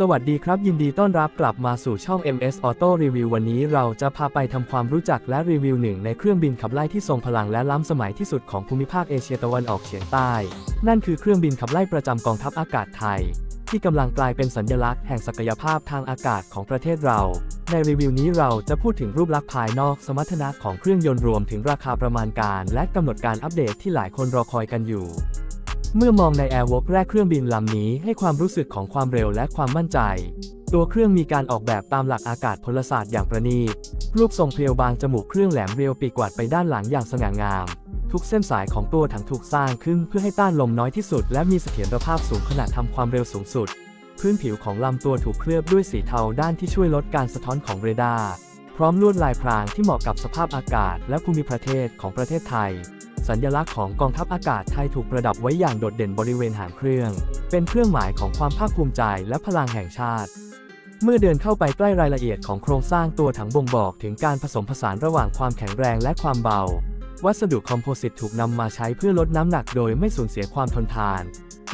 สวัสดีครับ ยินดีต้อนรับกลับมาสู่ช่อง MS Auto Review วันนี้เราจะพาไปทำความรู้จักและรีวิวหนึ่งในเครื่องบินขับไล่ที่ทรงพลังและล้ำสมัยที่สุดของภูมิภาคเอเชียตะวันออกเฉียงใต้ นั่นคือเครื่องบินขับไล่ประจำกองทัพอากาศไทย ที่กำลังกลายเป็นสัญลักษณ์แห่งศักยภาพทางอากาศของประเทศเรา ในรีวิวนี้เราจะพูดถึงรูปลักษณ์ภายนอกสมรรถนะของเครื่องยนต์รวมถึงราคาประมาณการ และกำหนดการอัปเดตที่หลายคนรอคอยกันอยู่ เมื่อมองใน Airwalk แรกเครื่องบินลำนี้ให้ความรู้สึกของความเร็วและความมั่นใจ ตัวเครื่องมีการออกแบบตามหลักอากาศพลศาสตร์อย่างประณีต รูปทรงเพียวบางจมูกเครื่องแหลมเรียวปีกกวาดไปด้านหลังอย่างสง่างาม ทุกเส้นสายของตัวถังถูกสร้างขึ้นเพื่อให้ต้านลมน้อยที่สุด และมีเสถียรภาพสูงขณะทำความเร็วสูงสุด พื้นผิวของลำตัวถูกเคลือบด้วยสีเทาด้านที่ช่วยลดการสะท้อนของเรดาร์ พร้อมลวดลายพรางที่เหมาะกับสภาพอากาศ และภูมิประเทศของประเทศไทย สัญลักษณ์ของกองทัพอากาศไทยถูกประดับไว้อย่างโดดเด่นบริเวณหางเครื่อง เป็นเครื่องหมายของความภาคภูมิใจและพลังแห่งชาติ เมื่อเดินเข้าไปใกล้รายละเอียดของโครงสร้างตัวถังบ่งบอกถึงการผสมผสานระหว่างความแข็งแรงและความเบา วัสดุคอมโพสิตถูกนำมาใช้เพื่อลดน้ำหนักโดยไม่สูญเสียความทนทาน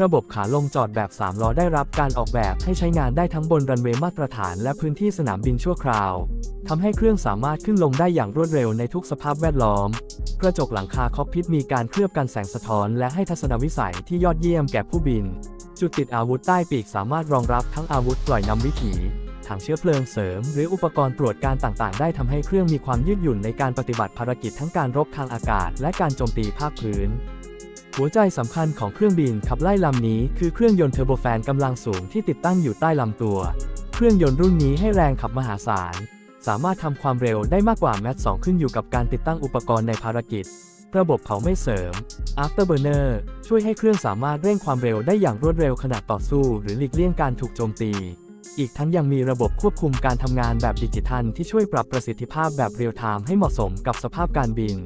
ระบบขาลงจอดแบบ 3 ล้อได้รับการออกแบบให้ใช้งานได้ทั้งบนรันเวย์มาตรฐานและพื้นที่สนามบินชั่วคราวทำให้เครื่องสามารถขึ้นลงได้อย่างรวดเร็วในทุกสภาพแวดล้อม กระจกหลังคาคอกพิทมีการเคลือบกันแสงสะท้อน และให้ทัศนวิสัยที่ยอดเยี่ยมแก่ผู้บิน จุดติดอาวุธใต้ปีกสามารถรองรับทั้งอาวุธปล่อยนำวิถีถังเชื้อเพลิงเสริม หรืออุปกรณ์ตรวจการต่างๆ ได้ทำให้เครื่องมีความยืดหยุ่นในการปฏิบัติภารกิจทั้งการรบทางอากาศ และการโจมตีภาคพื้น หัวใจสำคัญของเครื่องบินขับไล่ลำนี้คือเครื่องยนต์เทอร์โบแฟนกำลังสูงที่ติดตั้งอยู่ใต้ลำตัว เครื่องยนต์รุ่นนี้ให้แรงขับมหาศาล สามารถทำความเร็วได้มากกว่าแมท2ขึ้นอยู่กับการติดตั้งอุปกรณ์ในภารกิจ ระบบเผาไม่เสริม Afterburner ช่วยให้เครื่องสามารถเร่งความเร็วได้อย่างรวดเร็วขณะต่อสู้ หรือหลีกเลี่ยงการถูกโจมตี อีกทั้งยังมีระบบควบคุมการทำงานแบบดิจิทัลที่ช่วยปรับประสิทธิภาพแบบเรียลไทม์ให้เหมาะสมกับสภาพการบิน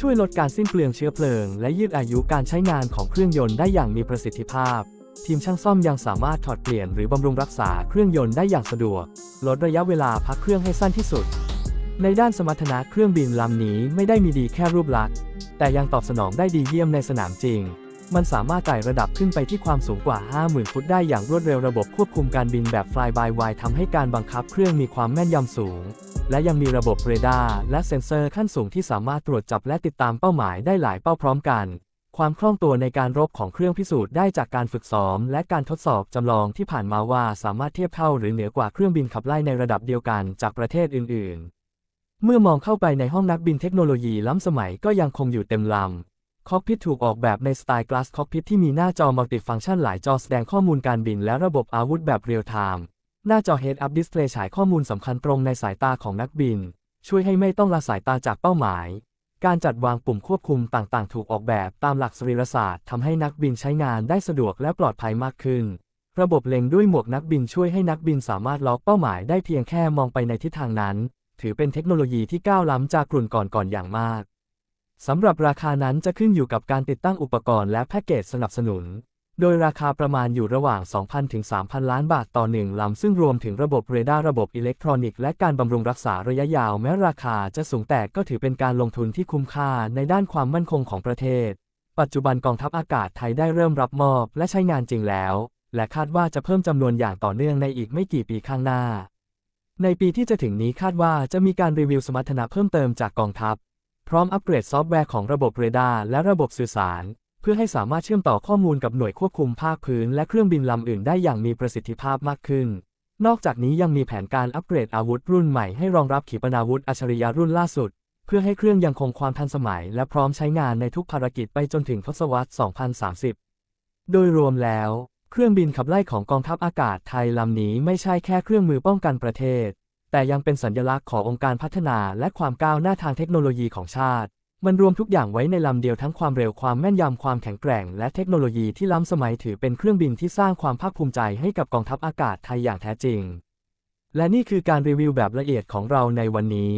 ช่วยลดการสิ้นเปลืองเชื้อเพลิง และยืดอายุการใช้งานของเครื่องยนต์ได้อย่างมีประสิทธิภาพ ทีมช่างซ่อมยังสามารถถอดเปลี่ยนหรือบำรุงรักษาเครื่องยนต์ได้อย่างสะดวก ลดระยะเวลาพักเครื่องให้สั้นที่สุด ในด้านสมรรถนะเครื่องบินลำนี้ไม่ได้มีดีแค่รูปลักษณ์ แต่ยังตอบสนองได้ดีเยี่ยมในสนามจริง มันสามารถไต่ระดับขึ้นไปที่ความสูงกว่า 50,000 ฟุตได้อย่างรวดเร็วระบบควบคุมการบินแบบ Fly by Wire ทำให้การบังคับเครื่องมีความแม่นยำสูง และยังมีระบบเรดาร์และเซ็นเซอร์ขั้นสูงที่สามารถตรวจจับและติดตามเป้าหมายได้หลายเป้าพร้อมกัน ความคล่องตัวในการรบของเครื่องพิสูจน์ได้จากการฝึกซ้อม และการทดสอบจำลองที่ผ่านมาว่าสามารถเทียบเท่าหรือเหนือกว่าเครื่องบินขับไล่ในระดับเดียวกันจากประเทศอื่น ๆ เมื่อมองเข้าไปในห้องนักบินเทคโนโลยีล้ำสมัยก็ยังคงอยู่เต็มลำคอกพิทถูกออกแบบในสไตล์ Glass Cockpit ที่มีหน้าจอมัลติฟังก์ชันหลายจอแสดงข้อมูลการบินและระบบอาวุธแบบเรียลไทม์ หน้าจอ Head Up Display ฉายข้อมูลสำคัญตรงในสายตาของนักบิน ช่วยให้ไม่ต้องละสายตาจากเป้าหมาย การจัดวางปุ่มควบคุมต่างๆ ถูกออกแบบตามหลักสรีรศาสตร์ทำให้นักบินใช้งานได้สะดวกและปลอดภัยมากขึ้น ระบบเล็งด้วยหมวกนักบินช่วยให้นักบินสามารถล็อกเป้าหมายได้เพียงแค่มองไปในทิศทางนั้น ถือเป็นเทคโนโลยีที่ก้าวล้ำจากกลุ่นก่อนๆอย่างมากสำหรับราคานั้นจะขึ้นอยู่กับการติดตั้งอุปกรณ์และแพ็กเกจสนับสนุน โดยราคาประมาณอยู่ระหว่าง 2,000 ถึง 3,000 ล้านบาทต่อหนึ่งลำ ซึ่งรวมถึงระบบเรดาร์ระบบอิเล็กทรอนิกส์และการบำรุงรักษาระยะยาวแม้ราคาจะสูงแต่ก็ถือเป็นการลงทุนที่คุ้มค่าในด้านความมั่นคงของประเทศ ปัจจุบันกองทัพอากาศไทยได้เริ่มรับมอบและใช้งานจริงแล้ว และคาดว่าจะเพิ่มจำนวนอย่างต่อเนื่องในอีกไม่กี่ปีข้างหน้า ในปีที่จะถึงนี้คาดว่าจะมีการรีวิวสมรรถนะเพิ่มเติมจากกองทัพ พร้อมอัปเกรดซอฟต์แวร์ของระบบเรดาร์และระบบสื่อสาร พื่อให้สามารถเชื่อมต่อข้อมูลกับหน่วยควบคุมภาคพื้น และเครื่องบินลำอื่นได้อย่างมีประสิทธิภาพมากขึ้น นอกจากนี้ยังมีแผนการอัปเกรดอาวุธรุ่นใหม่ให้รองรับขีปนาวุธอัจฉริยะรุ่นล่าสุด เพื่อให้เครื่องยังคงความทันสมัย และพร้อมใช้งานในทุกภารกิจไปจนถึงทศวรรษ 2030 โดยรวมแล้ว เครื่องบินขับไล่ของกองทัพอากาศไทยลำนี้ไม่ใช่แค่เครื่องมือป้องกันประเทศ แต่ยังเป็นสัญลักษณ์ขององค์การพัฒนาและความก้าวหน้าทางเทคโนโลยีของชาติ มันรวมทุกอย่างไว้ในลำเดียวทั้งความเร็วความแม่นยำความแข็งแกร่ง และเทคโนโลยีที่ล้ำสมัยถือเป็นเครื่องบินที่สร้างความภาคภูมิใจให้กับกองทัพอากาศไทยอย่างแท้จริง และนี่คือการรีวิวแบบละเอียดของเราในวันนี้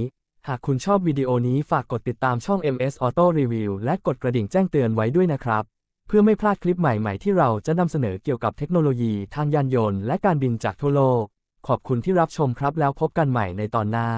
หากคุณชอบวิดีโอนี้ฝากกดติดตามช่อง MS Auto Review และกดกระดิ่งแจ้งเตือนไว้ด้วยนะครับ เพื่อไม่พลาดคลิปใหม่ๆที่เราจะนำเสนอเกี่ยวกับเทคโนโลยีทางยานยนต์และการบินจากทั่วโลก ขอบคุณที่รับชมครับแล้วพบกันใหม่ในตอนหน้า